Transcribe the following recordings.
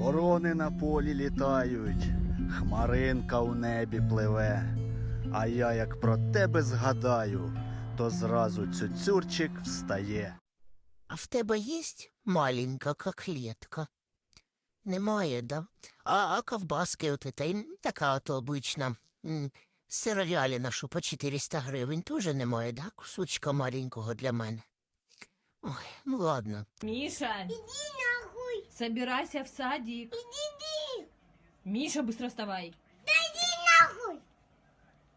Ворони на полі літають, хмаринка у небі пливе. А я як про тебе згадаю, то зразу цюцюрчик встає. А в тебе есть маленька коклетка? Немає, да? А, а ковбаски от м, така от обична. Сировяліна, що по 400 гривень, теж немає, да? Кусочка маленького для мене. Ой, ну ладно. Миша, Иди нахуй! Собирайся в садик. Иди! Миша, быстро вставай. Да иди нахуй!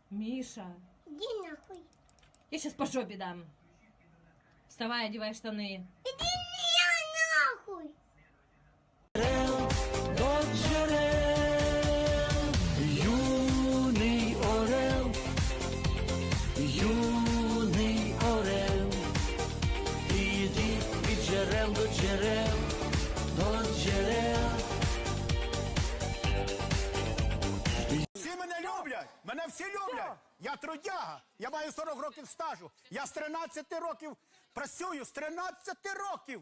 Миша, Иди нахуй! я сейчас по жопе дам. Вставай, одевай штаны. Иди всі люблять. Я трудяга, я маю 40 років стажу. Я з 13 років працюю, з 13 років.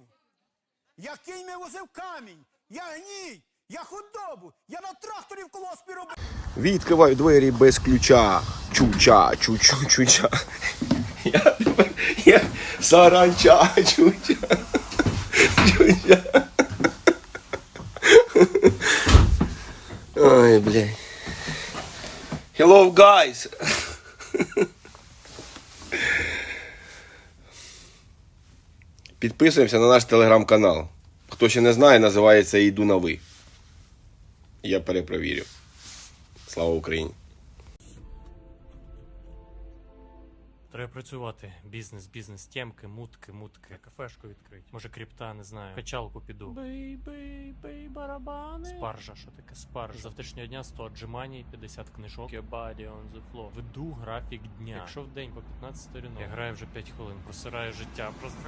Я кінь возив камінь, я гній, я худобу, я на тракторі в колоспі робив. Відкриваю двері без ключа. Чуча, чучу, чуча. Я я саранча, чуча. Чуча. Ой, блядь. Hello, guys. Підписуємося на наш телеграм-канал. Хто ще не знає, називається Йду на ви. Я перепровірю. Слава Україні! Треба працювати. Бізнес, бізнес, тємки, мутки, мутки. Кафешку відкрити. Може крипта, не знаю. Качалку піду. Бий, бий, бий, барабани. Спаржа, що таке спаржа? З завтрашнього дня 100 отжимань, 50 книжок. Your body on the floor. Веду графік дня. Якщо в день по 15 сторінок. Я граю вже 5 хвилин, просираю життя. Просто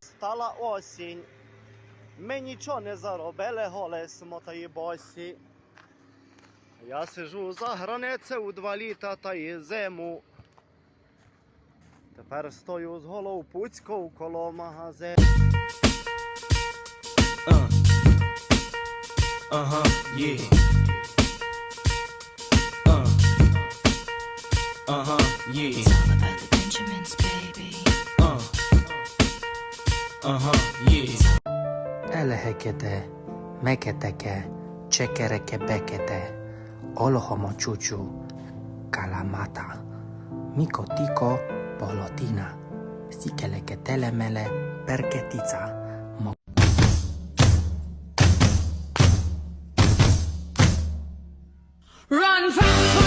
Стала осінь. Ми нічого не заробили, голе смотаї босі. Я сижу за границею два літа та й зиму. Тепер стою з голов пуцьков коло магазину. Ага, є. Uh. Ага, є. Uh. Ага, є. Elehekete, meketeke, csekereke bekete, olohomo csúcsú, kalamata, mikotiko, Polotina, sichelechele mele perchetița. Run fast!